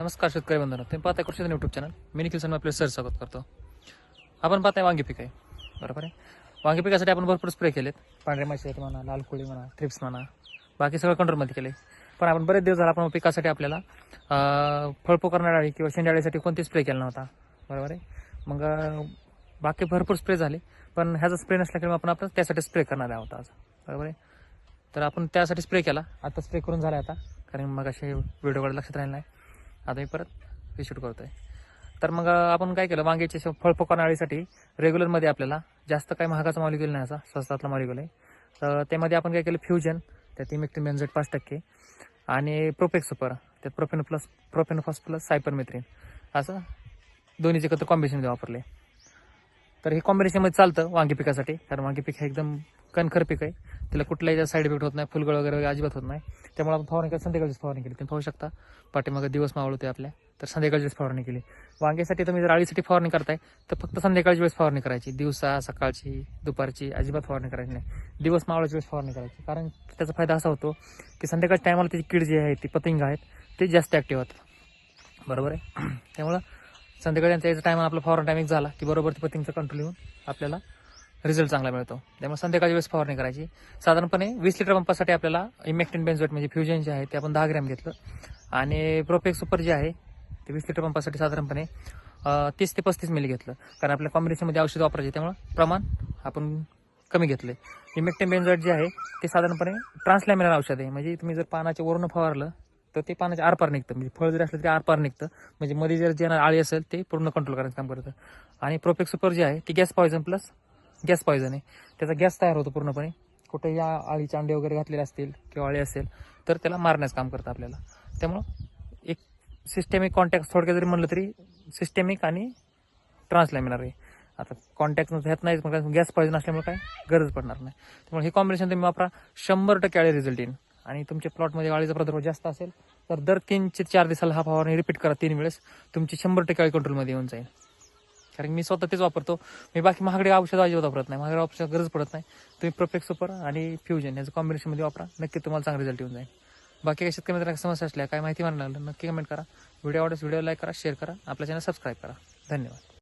नमस्कार शेतकरी बंधूंनो तुम्ही पाहताय कृषी युट्यूब चॅनल मी निखिल सर आपले सर स्वागत करतो. आपण पाहताय वांगी पीक आहे. बरोबर आहे? वांगी पिकासाठी आपण भरपूर स्प्रे केलेत. पांढऱ्या माशी म्हणा लाल कोळी म्हणा थ्रिप्स म्हणा बाकी सगळं कंट्रोलमध्ये केले पण आपण बरेच दिवस झाला आपण पिकासाठी आपल्याला अं, फळपो करणाऱ्या किंवा शेंडाळीसाठी कोणती स्प्रे केला नव्हता. बरोबर आहे? मग बाकी भरपूर स्प्रे झाले. पण ह्याचा स्प्रे नसल्याकडे आपण आपण त्यासाठी स्प्रे करणार आहोत आज. बरोबर आहे? तर आपण त्यासाठी स्प्रे केला. आता स्प्रे करून झाला आता. कारण मग असे व्हिडिओकडे लक्षात राहिलं नाही. आता मी परत रिशूट करतोय. तर मग आपण काय केलं वांग्याच्या शे- रेग्युलरमध्ये आपल्याला जास्त काही महागाचा मॉलिक्युल नाही असा स्वस्तातला मॉलिक्युल आहे. तर त्यामध्ये आपण काय केलं फ्युजन त्यात इमेक्टिन बेन्झेट पाच टक्के आणि प्रोपेक्स सुपर त्यात प्रोफेन प्लस प्रोपेनफॉस प्लस सायपरमेथ्रिन असं दोन्हीचे एकत्र कॉम्बिनेशन वापरले. तर हे कॉम्बिनेशनमध्ये चालतं वांगी पिकासाठी. कारण वांगी पीक हे एकदम कणखर पीक आहे. त्याला कुठलाही साईड इफेक्ट होत नाही फुलगळ वगैरे अजिबात होत नाही. त्यामुळे आपण फवारणी केली संध्याकाळचीच फवारणी केली. तुम्ही पाहू शकता पाठीमागे दिवस मावळ होते आपल्या. तर संध्याकाळचीच फवारणी केली. वांग्यासाठी तुम्ही जर आळीसाठी फवारणी करताय तर फक्त संध्याकाळची वेळेस फवारणी करायची. दिवसा सकाळची दुपारची अजिबात फवारणी करायची नाही. दिवस मावळाची वेळेस फवारणी करायची. कारण त्याचा फायदा असा होतो की संध्याकाळच्या टायमाला त्याची कीड जी आहे ती पतंग आहेत ते जास्त ॲक्टिव्ह होतात. बरोबर आहे? त्यामुळं संध्याकाळी त्याचा टायमाला आपला फवारणी टायमिंग झाला की बरोबर ते पतिंगचा कंट्रोल येऊन आपल्याला रिझल्ट चांगला मिळतो. त्यामुळे संध्याकाळची वेळेस फवारणी करायची. साधारणपणे वीस लिटर पंपासाठी आपल्याला इमेक्टिन बेन्झोट म्हणजे फ्युजन जे आहे ते आपण दहा ग्रॅम घेतलं. आणि प्रोपेक्स सुपर जे आहे ते वीस लिटर पंपासाठी साधारणपणे तीस ते पस्तीस मिली घेतलं. कारण आपल्या कॉम्बिनेशनमध्ये औषध वापरायचे त्यामुळे प्रमाण आपण कमी घेतलं इमेक्टिन बेन्झॉट जे आहे ते साधारणपणे ट्रान्सलॅमिनर औषध आहे. म्हणजे तुम्ही जर पानाच्या वरून फवारलं तर ते पाण्याच्या आरपार निघतं. म्हणजे फळ जरी असलं तरी आरपार निघतं. म्हणजे मध्ये जर जे आळी असेल ते पूर्ण कंट्रोल करायचं काम करतं. आणि प्रोफेक्स सुपर जे आहे ते gas poison plus gas poison आहे. त्याचा गॅस तयार होतो पूर्णपणे. कुठे या आळीचे अंडे वगैरे घातलेले असतील किंवा अळी असेल तर त्याला मारण्याचं काम करतं आपल्याला. त्यामुळं एक सिस्टेमिक कॉन्टॅक्ट थोडक्यात जरी म्हणलं तरी सिस्टेमिक आणि ट्रान्सलॅमिनर आहे. आता कॉन्टॅक्ट ह्यात नाही मग गॅस पॉयझन असल्यामुळे काय गरज पडणार नाही. त्यामुळे हे कॉम्बिनेशन तुम्ही वापरा. शंभर टक्के आळी रिझल्ट येईल आणि तुमच्या प्लॉटमध्ये अळीचा प्रादुर्भाव जास्त असेल तर दर तीन ते चार दिवसाला हा फवारणी रिपीट करा तीन वेळेस. तुमची शंभर टक्के अळी कंट्रोलमध्ये येऊन जाईल. कारण मी स्वतः तेच वापरतो. मी बाकी महागडे औषध अजिबात वापरत नाही. महागडे औषध गरज पडत नाही. तुम्ही प्रफेक्ट सुपर आणि फ्युजन याचं कॉम्बिनेशनमध्ये वापरा. नक्की तुम्हाला चांगला रिझल्ट येऊन जाईल. बाकी काही शेतकरी मित्रांना समस्या असल्या काय माहिती मारायला लागलं नक्की कमेंट करा. व्हिडिओ आवडेल व्हिडिओ लाईक करा शेअर करा. आपल्या चॅनल सबस्क्राईब करा. धन्यवाद.